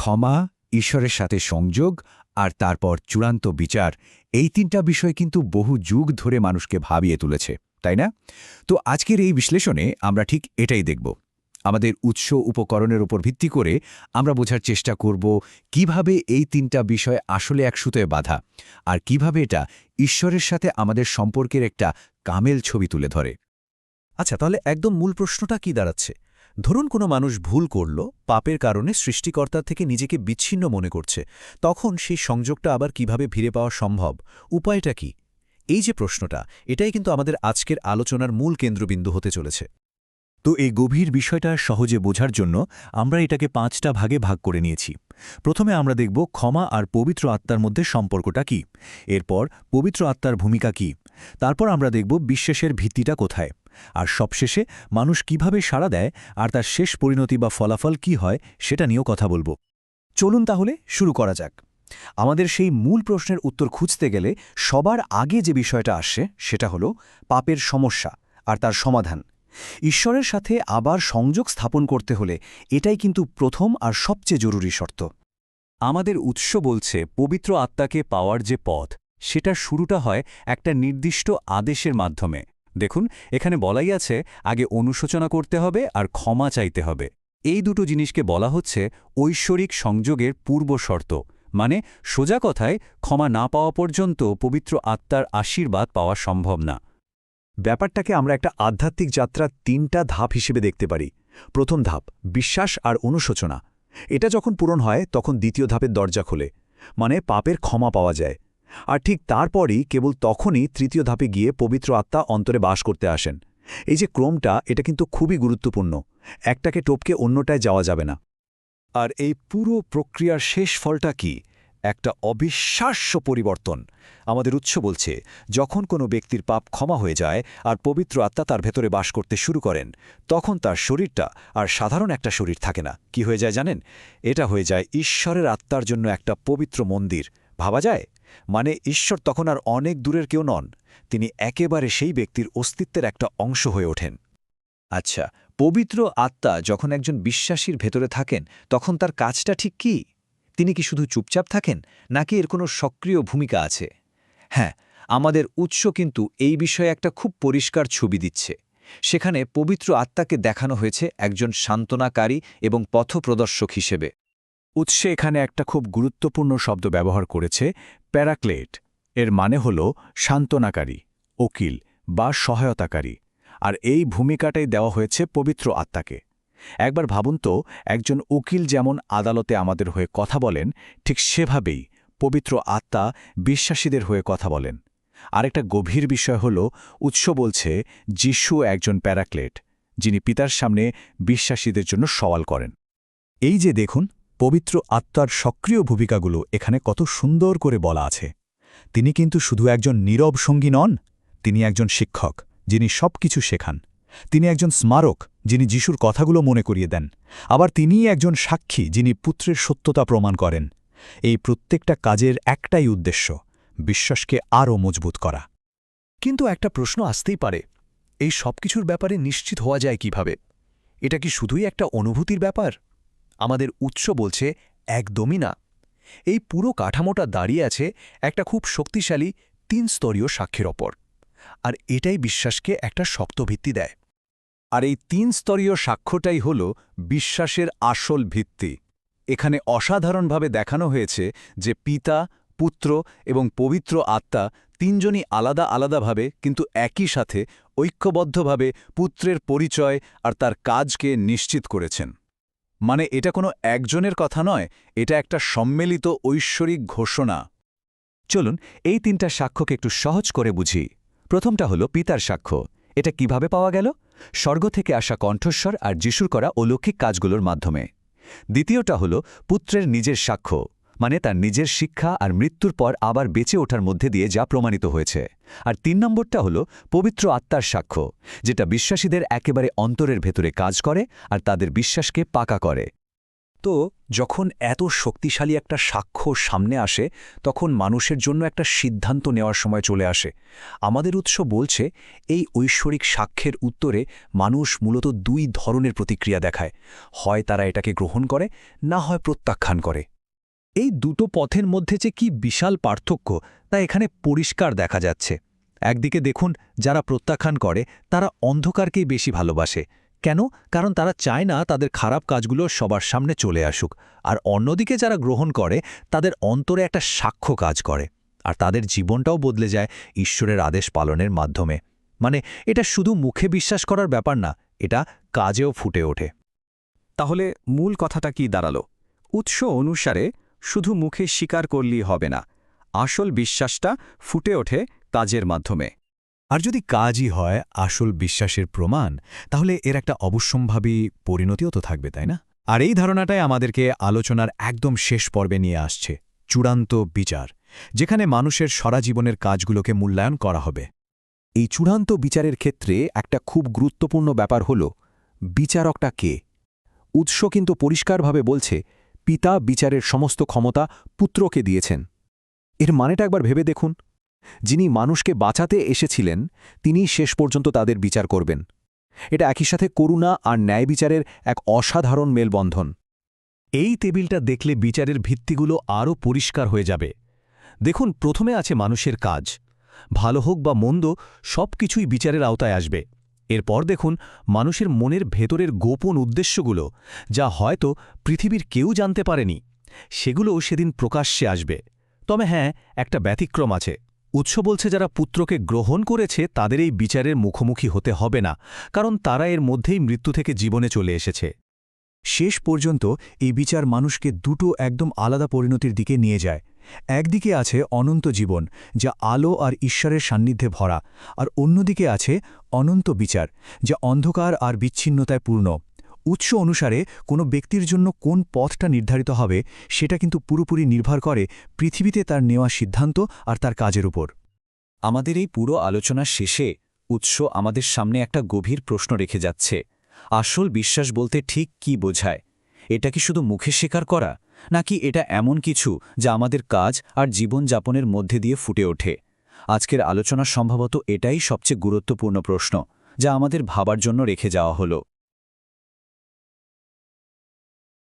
ক্ষমা, ঈশ্বরের সাথে সংযোগ আর তারপর চূড়ান্ত বিচার এই তিনটা বিষয় কিন্তু বহু যুগ ধরে মানুষকে ভাবিয়ে তুলেছে, তাই না? তো আজকের এই বিশ্লেষণে আমরা ঠিক এটাই দেখব। আমাদের উৎস উপকরণের উপর ভিত্তি করে আমরা বোঝার চেষ্টা করব কীভাবে এই তিনটা বিষয় আসলে এক সুতোয় বাধা আর কীভাবে এটা ঈশ্বরের সাথে আমাদের সম্পর্কের একটা কামেল ছবি তুলে ধরে। আচ্ছা তাহলে একদম মূল প্রশ্নটা কি দাঁড়াচ্ছে? ধরুন কোনো মানুষ ভুল করল, পাপের কারণে সৃষ্টিকর্তার থেকে নিজেকে বিচ্ছিন্ন মনে করছে, তখন সেই সংযোগটা আবার কীভাবে ফিরে পাওয়া সম্ভব? উপায়টা কি? এই যে প্রশ্নটা, এটাই কিন্তু আমাদের আজকের আলোচনার মূল কেন্দ্রবিন্দু হতে চলেছে। তো এই গভীর বিষয়টা সহজে বোঝার জন্য আমরা এটাকে পাঁচটা ভাগে ভাগ করে নিয়েছি। প্রথমে আমরা দেখব ক্ষমা আর পবিত্র আত্মার মধ্যে সম্পর্কটা কি। এরপর পবিত্র আত্মার ভূমিকা কি। তারপর আমরা দেখব বিশ্বাসের ভিত্তিটা কোথায়। আর সবশেষে মানুষ কীভাবে সাড়া দেয় আর তার শেষ পরিণতি বা ফলাফল কি হয় সেটা নিয়েও কথা বলব। চলুন তাহলে শুরু করা যাক। আমাদের সেই মূল প্রশ্নের উত্তর খুঁজতে গেলে সবার আগে যে বিষয়টা আসে সেটা হলো পাপের সমস্যা আর তার সমাধান। ঈশ্বরের সাথে আবার সংযোগ স্থাপন করতে হলে এটাই কিন্তু প্রথম আর সবচেয়ে জরুরি শর্ত। আমাদের উৎস বলছে পবিত্র আত্মাকে পাওয়ার যে পথ, সেটার শুরুটা হয় একটা নির্দিষ্ট আদেশের মাধ্যমে। দেখুন, এখানে বলাই আছে, আগে অনুশোচনা করতে হবে আর ক্ষমা চাইতে হবে। এই দুটো জিনিসকে বলা হচ্ছে ঐশ্বরিক সংযোগের পূর্ব শর্ত। মানে সোজা কথায়, ক্ষমা না পাওয়া পর্যন্ত পবিত্র আত্মার আশীর্বাদ পাওয়া সম্ভব না। ব্যাপারটাকে আমরা একটা আধ্যাত্মিক যাত্রার তিনটা ধাপ হিসেবে দেখতে পারি। প্রথম ধাপ, বিশ্বাস আর অনুশোচনা। এটা যখন পূরণ হয়, তখন দ্বিতীয় ধাপের দরজা খোলে। মানে পাপের ক্ষমা পাওয়া যায়। আর ঠিক তারপরই কেবল তখনই তৃতীয় ধাপে গিয়ে পবিত্র আত্মা অন্তরে বাস করতে আসেন। এই যে ক্রমটা, এটা কিন্তু খুবই গুরুত্বপূর্ণ। একটাকে টপকে অন্যটায় যাওয়া যাবে না। আর এই পুরো প্রক্রিয়ার শেষ ফলটা কি? একটা অবিশ্বাস্য পরিবর্তন। আমাদের উৎস বলছে, যখন কোনো ব্যক্তির পাপ ক্ষমা হয়ে যায় আর পবিত্র আত্মা তার ভেতরে বাস করতে শুরু করেন, তখন তার শরীরটা আর সাধারণ একটা শরীর থাকে না। কি হয়ে যায় জানেন? এটা হয়ে যায় ঈশ্বরের আত্মার জন্য একটা পবিত্র মন্দির। ভাবা যায়? মানে ঈশ্বর তখন আর অনেক দূরের কেউ নন, তিনি একেবারে সেই ব্যক্তির অস্তিত্বের একটা অংশ হয়ে ওঠেন। আচ্ছা পবিত্র আত্মা যখন একজন বিশ্বাসীর ভেতরে থাকেন, তখন তার কাজটা ঠিক কি? তিনি কি শুধু চুপচাপ থাকেন, নাকি এর কোনো সক্রিয় ভূমিকা আছে? হ্যাঁ আমাদের উৎস কিন্তু এই বিষয়ে একটা খুব পরিষ্কার ছবি দিচ্ছে। সেখানে পবিত্র আত্মাকে দেখানো হয়েছে একজন সান্ত্বনাকারী এবং পথপ্রদর্শক হিসেবে। উৎসে এখানে একটা খুব গুরুত্বপূর্ণ শব্দ ব্যবহার করেছে প্যারাক্লেট, এর মানে হল সান্ত্বনাকারী ওকিল বা সহায়তাকারী, আর এই ভূমিকাটাই দেওয়া হয়েছে পবিত্র আত্মাকে। একবার ভাবুন তো, একজন উকিল যেমন আদালতে আমাদের হয়ে কথা বলেন, ঠিক সেভাবেই পবিত্র আত্মা বিশ্বাসীদের হয়ে কথা বলেন। আরেকটা গভীর বিষয় হল, উৎস বলছে যিশু একজন প্যারাক্লেট, যিনি পিতার সামনে বিশ্বাসীদের জন্য সওয়াল করেন। এই যে দেখুন পবিত্র আত্মার সক্রিয় ভূমিকাগুলো এখানে কত সুন্দর করে বলা আছে। তিনি কিন্তু শুধু একজন নীরব সঙ্গী নন, তিনি একজন শিক্ষক, যিনি সব কিছু শেখান। তিনি একজন স্মারক, যিনি যিশুর কথাগুলো মনে করিয়ে দেন। আবার তিনিই একজন সাক্ষী, যিনি পুত্রের সত্যতা প্রমাণ করেন। এই প্রত্যেকটা কাজের একটাই উদ্দেশ্য, বিশ্বাসকে আরও মজবুত করা। কিন্তু একটা প্রশ্ন আসতেই পারে, এই সব কিছুর ব্যাপারে নিশ্চিত হওয়া যায় কীভাবে? এটা কি শুধুই একটা অনুভূতির ব্যাপার? আমাদের উৎস বলছে একদমই না। এই পুরো কাঠামোটা দাঁড়িয়ে আছে একটা খুব শক্তিশালী তিন স্তরীয় সাক্ষীর ওপর। আর এটাই বিশ্বাসকে একটা শক্ত ভিত্তি দেয়। আর এই তিন স্তরীয় সাক্ষ্যটাই হল বিশ্বাসের আসল ভিত্তি। এখানে অসাধারণভাবে দেখানো হয়েছে যে পিতা, পুত্র এবং পবিত্র আত্মা তিনজনই আলাদা আলাদাভাবে কিন্তু একই সাথে ঐক্যবদ্ধভাবে পুত্রের পরিচয় আর তার কাজকে নিশ্চিত করেছেন। মানে এটা কোনো একজনের কথা নয়, এটা একটা সম্মিলিত ঐশ্বরিক ঘোষণা। চলুন, এই তিনটা সাক্ষ্যকে একটু সহজ করে বুঝি। প্রথমটা হলো পিতার সাক্ষ্য। এটা কীভাবে পাওয়া গেল? স্বর্গ থেকে আসা কণ্ঠস্বর আর যিশুর করা অলৌকিক কাজগুলোর মাধ্যমে। দ্বিতীয়টা হল পুত্রের নিজের সাক্ষ্য মানে তার নিজের শিক্ষা আর মৃত্যুর পর আবার বেঁচে ওঠার মধ্যে দিয়ে যা প্রমাণিত হয়েছে। আর তিন নম্বরটা হল পবিত্র আত্মার সাক্ষ্য, যেটা বিশ্বাসীদের একেবারে অন্তরের ভেতরে কাজ করে আর তাদের বিশ্বাসকে পাকা করে। তো যখন এত শক্তিশালী একটা সাক্ষ্য সামনে আসে, তখন মানুষের জন্য একটা সিদ্ধান্ত নেওয়ার সময় চলে আসে। আমাদের উৎস বলছে, এই ঐশ্বরিক সাক্ষ্যের উত্তরে মানুষ মূলত দুই ধরনের প্রতিক্রিয়া দেখায়, হয় তারা এটাকে গ্রহণ করে, না হয় প্রত্যাখ্যান করে। এই দুটো পথের মধ্যে যে কি বিশাল পার্থক্য তা এখানে পরিষ্কার দেখা যাচ্ছে। একদিকে দেখুন, যারা প্রত্যাখ্যান করে, তারা অন্ধকারকেই বেশি ভালোবাসে। কেন? কারণ তারা চায় না তাদের খারাপ কাজগুলো সবার সামনে চলে আসুক। আর অন্যদিকে যারা গ্রহণ করে, তাদের অন্তরে একটা সাক্ষ্য কাজ করে। আর তাদের জীবনটাও বদলে যায় ঈশ্বরের আদেশ পালনের মাধ্যমে। মানে এটা শুধু মুখে বিশ্বাস করার ব্যাপার না, এটা কাজেও ফুটে ওঠে। তাহলে মূল কথাটা কি দাঁড়াল? উৎস অনুসারে শুধু মুখে স্বীকার করলেই হবে না। আসল বিশ্বাসটা ফুটে ওঠে কাজের মাধ্যমে। আর যদি কাজই হয় আসল বিশ্বাসের প্রমাণ, তাহলে এর একটা অবশ্যম্ভাবী পরিণতিও তো থাকবে, তাই না? আর এই ধারণাটাই আমাদেরকে আলোচনার একদম শেষ পর্বে নিয়ে আসছে, চূড়ান্ত বিচার, যেখানে মানুষের সারা জীবনের কাজগুলোকে মূল্যায়ন করা হবে। এই চূড়ান্ত বিচারের ক্ষেত্রে একটা খুব গুরুত্বপূর্ণ ব্যাপার হল, বিচারকটা কে? উৎস কিন্তু পরিষ্কারভাবে বলছে, পিতা বিচারের সমস্ত ক্ষমতা পুত্রকে দিয়েছেন। এর মানেটা একবার ভেবে দেখুন। যিনি মানুষকে বাঁচাতে এসেছিলেন তিনি শেষ পর্যন্ত তাদের বিচার করবেন। এটা একই সাথে করুণা আর ন্যায় বিচারের এক অসাধারণ মেলবন্ধন। এই টেবিলটা দেখলে বিচারের ভিত্তিগুলো আরও পরিষ্কার হয়ে যাবে। দেখুন, প্রথমে আছে মানুষের কাজ। ভালো হোক বা মন্দ সব কিছুই বিচারের আওতায় আসবে। এরপর দেখুন, মানুষের মনের ভেতরের গোপন উদ্দেশ্যগুলো, যা হয়তো পৃথিবীর কেউ জানতে পারেনি, সেগুলোও সেদিন প্রকাশ্যে আসবে। তবে হ্যাঁ একটা ব্যতিক্রম আছে। উৎস বলছে যারা পুত্রকে গ্রহণ করেছে, তাদের এই বিচারের মুখোমুখি হতে হবে না, কারণ তারা এর মধ্যেই মৃত্যু থেকে জীবনে চলে এসেছে। শেষ পর্যন্ত এই বিচার মানুষকে দুটো একদম আলাদা পরিণতির দিকে নিয়ে যায়। একদিকে আছে অনন্ত জীবন, যা আলো আর ঈশ্বরের সান্নিধ্যে ভরা, আর অন্যদিকে আছে অনন্ত বিচার, যা অন্ধকার আর বিচ্ছিন্নতায় পূর্ণ। উৎস অনুসারে কোনো ব্যক্তির জন্য কোন পথটা নির্ধারিত হবে, সেটা কিন্তু পুরোপুরি নির্ভর করে পৃথিবীতে তার নেওয়া সিদ্ধান্ত আর তার কাজের উপর। আমাদের এই পুরো আলোচনার শেষে উৎস আমাদের সামনে একটা গভীর প্রশ্ন রেখে যাচ্ছে। আসল বিশ্বাস বলতে ঠিক কি বোঝায়? এটা কি শুধু মুখে স্বীকার করা, নাকি এটা এমন কিছু যা আমাদের কাজ আর জীবনযাপনের মধ্যে দিয়ে ফুটে ওঠে? আজকের আলোচনা সম্ভবত এটাই সবচেয়ে গুরুত্বপূর্ণ প্রশ্ন, যা আমাদের ভাবার জন্য রেখে যাওয়া হলো।